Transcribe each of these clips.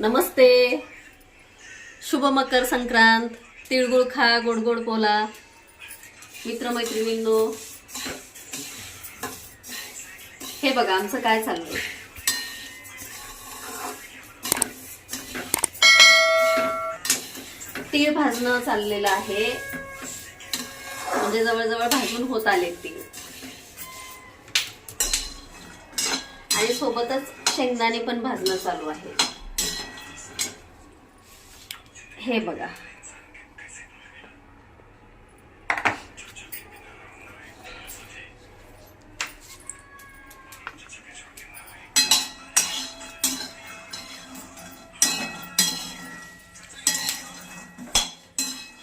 नमस्ते. शुभ मकर संक्रांत. तिळगुळ खा गोड गोड बोला. मित्रमैत्रिणींनो. हे बघा आमचं काय चाललंय? तीळ भाजणं चाललेलं आहे. म्हणजे जवळजवळ भाजून होत आले तीळ. आणि सोबतच शेंगदाणे पण भाजणं चालू आहे. हे बघा.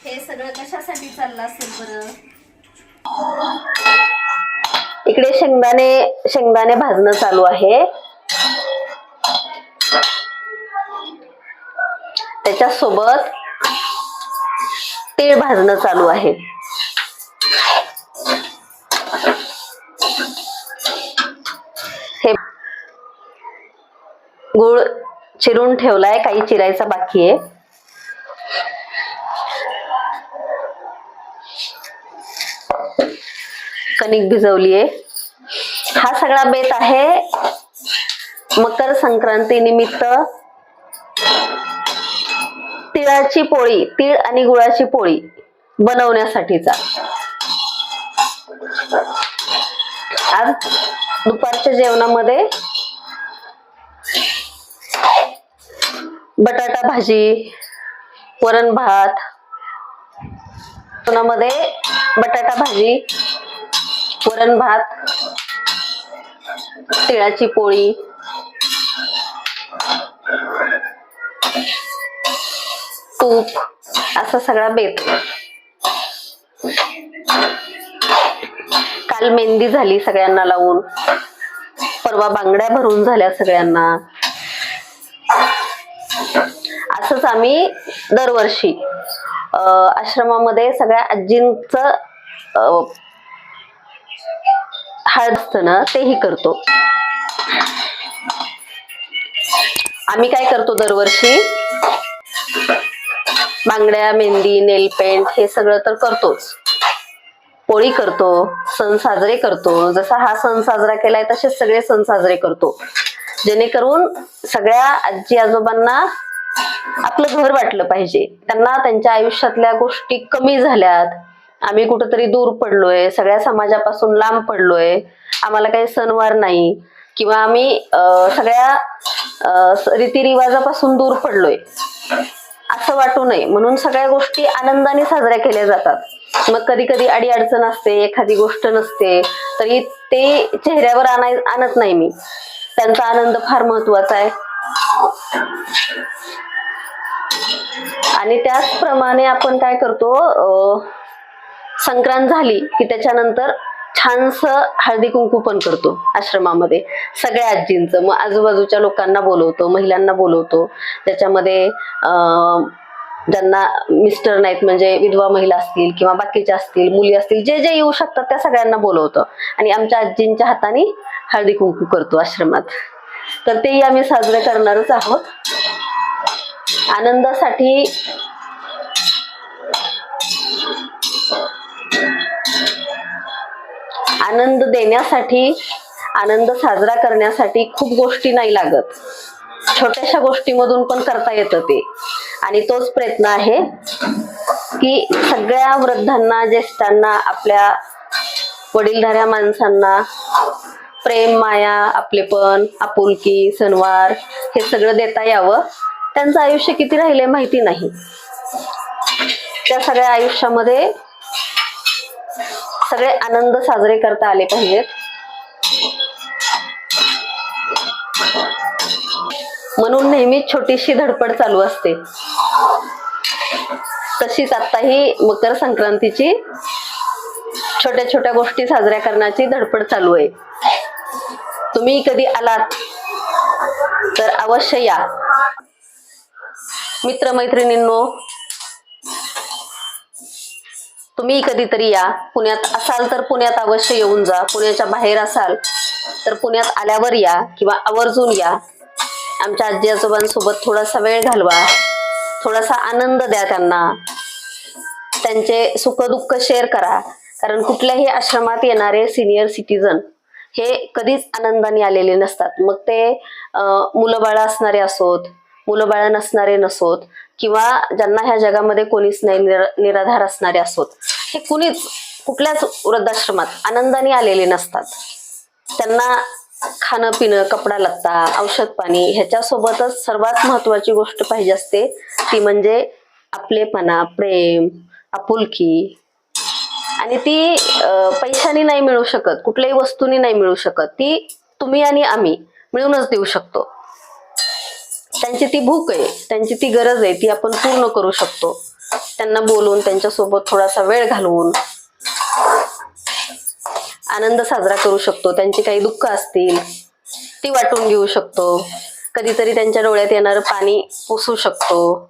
हे सगळं कशासाठी चाललं असेल बरं? इकडे शेंगदाणे शेंगदाणे भाजणं चालू आहे. त्याच्यासोबत तेल भाजणं चालू आहे. हे गुळ चिरून ठेवलाय काही चिरायचा बाकी आहे. कणिक भिजवली आहे. हा सगळा बेत आहे मकर संक्रांती निमित्त तिळाची पोळी तीळ आणि गुळाची पोळी बनवण्यासाठीचा. आज दुपारच्या जेवणामध्ये बटाटा भाजी वरण भात जेवणामध्ये बटाटा भाजी वरण भात तिळाची पोळी तूप असा सगळा बेत. काल मेहंदी झाली सगळ्यांना लावून. परवा बांगड्या भरून झाल्या सगळ्यांना. असंच आम्ही दरवर्षी आश्रमामध्ये सगळ्या आजींच हळद असतं ना तेही करतो. आम्ही काय करतो दरवर्षी? बांगड्या मेहंदी नेल पेंट हे सगळं तर करतोच. पोळी करतो सण साजरे करतो. जसा हा सण साजरा केलाय तसेच सगळे सण साजरे करतो. जेणेकरून सगळ्या आजी आजोबांना आपलं घर वाटलं पाहिजे. त्यांना त्यांच्या आयुष्यातल्या गोष्टी कमी झाल्यात. आम्ही कुठंतरी दूर पडलोय सगळ्या समाजापासून लांब पडलोय. आम्हाला काही सणवार नाही. किंवा आम्ही सगळ्या रीतिरिवाजापासून दूर पडलोय. असं वाटू नये. म्हणून सगळ्या गोष्टी आनंदाने साजऱ्या केल्या जातात. मग कधी कधी अडी अडचण असते एखादी गोष्ट नसते तरी ते चेहऱ्यावर आणाय आणत नाही मी. त्यांचा आनंद फार महत्त्वाचा आहे. आणि त्याचप्रमाणे आपण काय करतो संक्रांत झाली की त्याच्यानंतर छानस हळदी कुंकू पण करतो आश्रमामध्ये. सगळ्या आजींचं. मग आजूबाजूच्या लोकांना बोलवतो महिलांना बोलवतो. त्याच्यामध्ये ज्यांना मिस्टर नाहीत म्हणजे विधवा महिला असतील किंवा बाकीच्या असतील मुली असतील जे जे येऊ शकतात त्या सगळ्यांना बोलवतो. आणि आमच्या आजींच्या हाताने हळदी कुंकू करतो आश्रमात. तर तेही आम्ही साजरे करणारच आहोत. आनंदासाठी आनंद देण्यासाठी आनंद साजरा करण्यासाठी खूप गोष्टी नाही लागत. छोट्याशा गोष्टीमधून पण करता येतं ते. आणि तोच प्रयत्न आहे की सगळ्या वृद्धांना ज्येष्ठांना आपल्या वडीलधाऱ्या माणसांना प्रेम माया आपलेपण आपुलकी सणवार हे सगळं देता यावं. त्यांचं आयुष्य किती राहिले माहिती नाही. त्या सगळ्या आयुष्यामध्ये सगळे आनंद साजरे करता आले पाहिजेत. म्हणून नेहमी छोटीशी धडपड चालू असते. तशीच आताही मकर संक्रांतीची छोट्या छोट्या गोष्टी साजऱ्या करण्याची धडपड चालू आहे. तुम्ही कधी आलात तर अवश्य या. मित्रमैत्रिणींनो तुम्ही कधीतरी या. पुण्यात असाल तर पुण्यात अवश्य येऊन जा. पुण्याच्या बाहेर असाल तर पुण्यात आल्यावर या किंवा आवर्जून या. आमच्या आजी आजोबांसोबत थोडासा वेळ घालवा. थोडासा आनंद द्या त्यांना. त्यांचे सुखदुःख शेअर करा. कारण कुठल्याही आश्रमात येणारे सिनियर सिटीजन हे कधीच आनंदाने आलेले नसतात. मग ते मुलंबाळं मुलं बाळ असणारे असोत. मुलं बाळ नसणारे नसोत किंवा ज्यांना ह्या जगामध्ये कोणीच नाही निर- निराधार असणारे असोत हे कुणीच कुठल्याच वृद्धाश्रमात आनंदाने आलेले नसतात. त्यांना खाणं पिणं कपडा लत्ता औषध पाणी ह्याच्यासोबतच सर्वात महत्वाची गोष्ट पाहिजे असते ती म्हणजे आपलेपणा प्रेम आपुलकी. आणि ती अं, पैशाने नाही मिळू शकत कुठल्याही वस्तूनी नाही मिळू शकत ती तुम्ही आणि आम्ही मिळूनच देऊ शकतो. त्यांची ती भूक आहे त्यांची ती गरज आहे ती आपण पूर्ण करू शकतो. त्यांना बोलून त्यांच्यासोबत थोडासा वेळ घालवून आनंद साजरा करू शकतो. त्यांची काही दुःख असतील ती वाटून घेऊ शकतो. कधीतरी त्यांच्या डोळ्यात येणारं पाणी पुसू शकतो.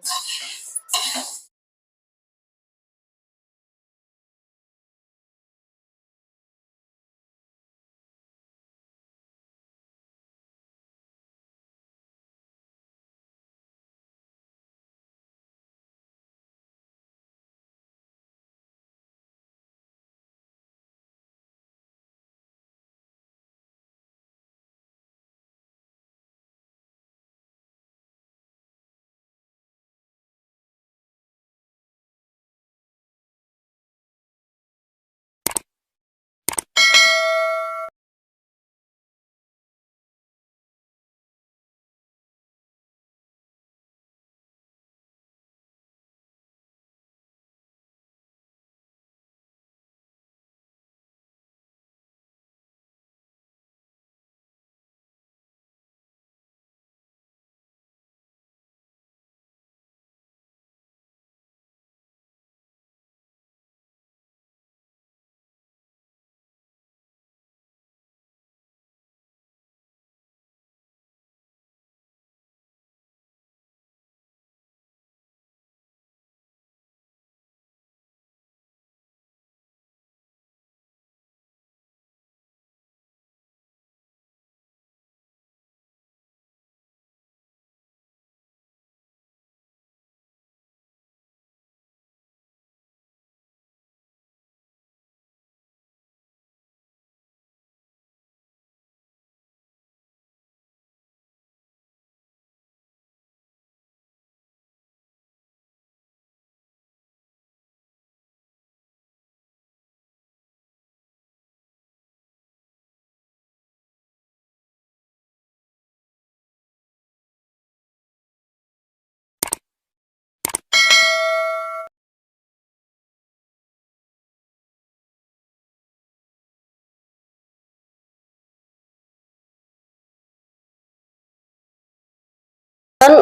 पण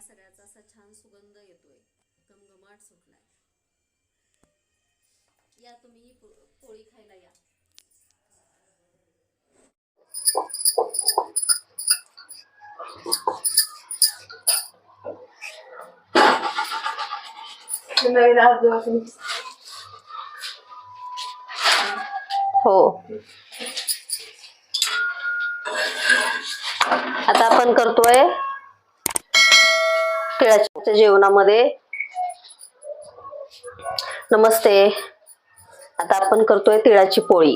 सगळ्याचा असा छान सुगंध येतोय. घमघमाट सुटलाय. या तुम्ही ही पोळी खायला या. हो. आता आपण करतोय तिळाच्या जेवणामध्ये. नमस्ते. आता आपण करतोय तिळाची पोळी.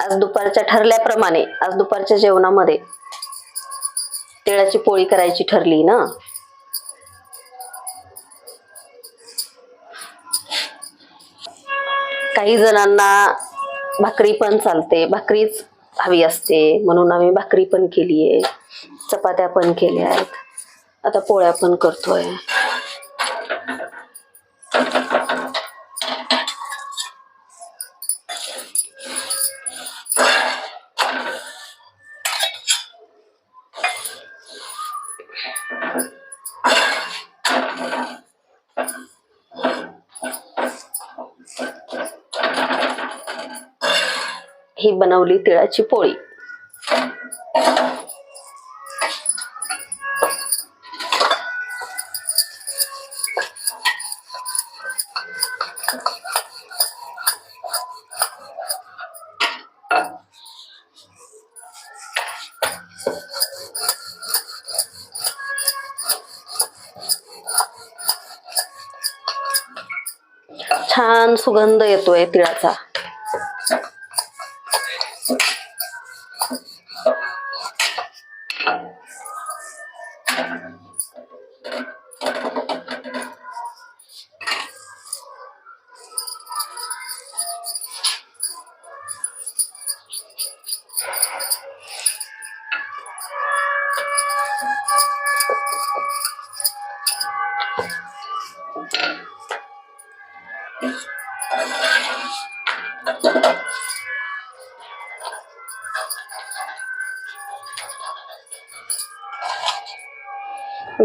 आज दुपारच्या ठरल्याप्रमाणे आज दुपारच्या जेवणामध्ये तिळाची पोळी करायची ठरली ना? काही जणांना भाकरी पण चालते भाकरीच हवी असते म्हणून आम्ही भाकरी पण केली आहे चपात्या पण केल्या आहेत आता पोळ्या पण करतोय. ही बनवली तिळाची पोळी. छान सुगंध येतोय तिळाचा.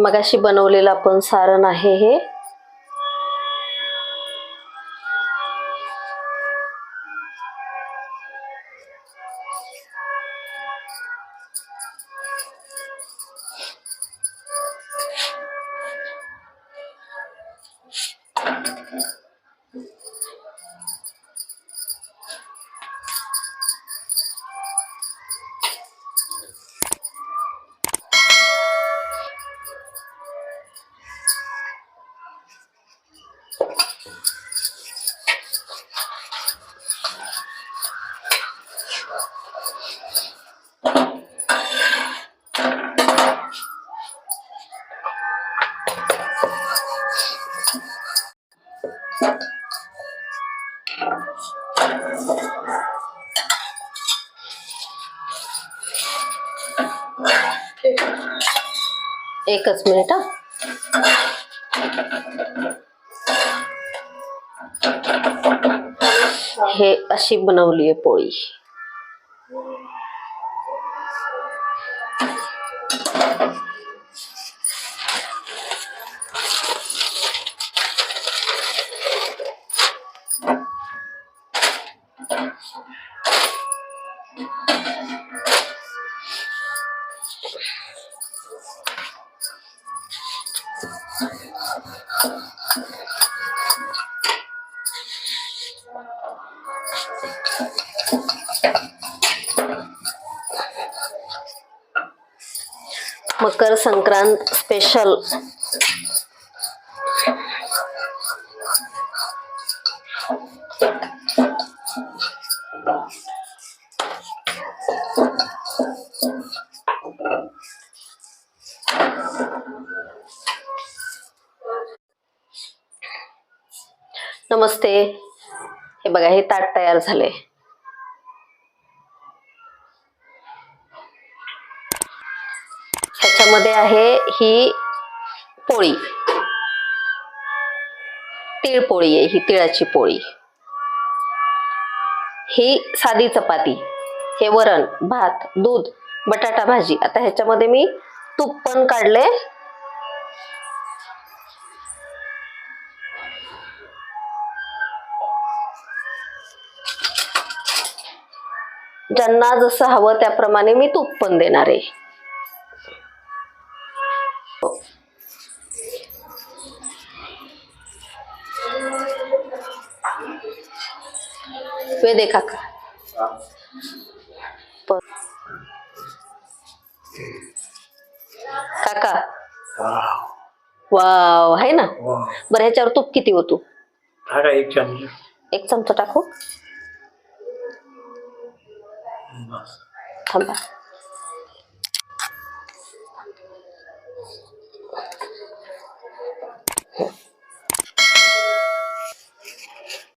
मगाशी बनवलेलं आपण सारण आहे हे. एकच मिनिट हा. हे अशी बनवली आहे पोळी. मकर संक्रांत स्पेशल नमस्ते. हे बघा हे ताट तयार झाले ह्याच्यामध्ये आहे ही पोळी. तीळ पोळी आहे ही तिळाची पोळी. ही साधी चपाती हे वरण भात दूध बटाटा भाजी. आता ह्याच्यामध्ये मी तूप पण काढले. ज्यांना जसं हवं त्याप्रमाणे मी तूप पण देणार आहे. वे दे काका. काका. वाव आहे ना? बरं ह्याच्यावर तूप किती होतो एक चमचा. एक चमचा टाकू? बस. थांबा.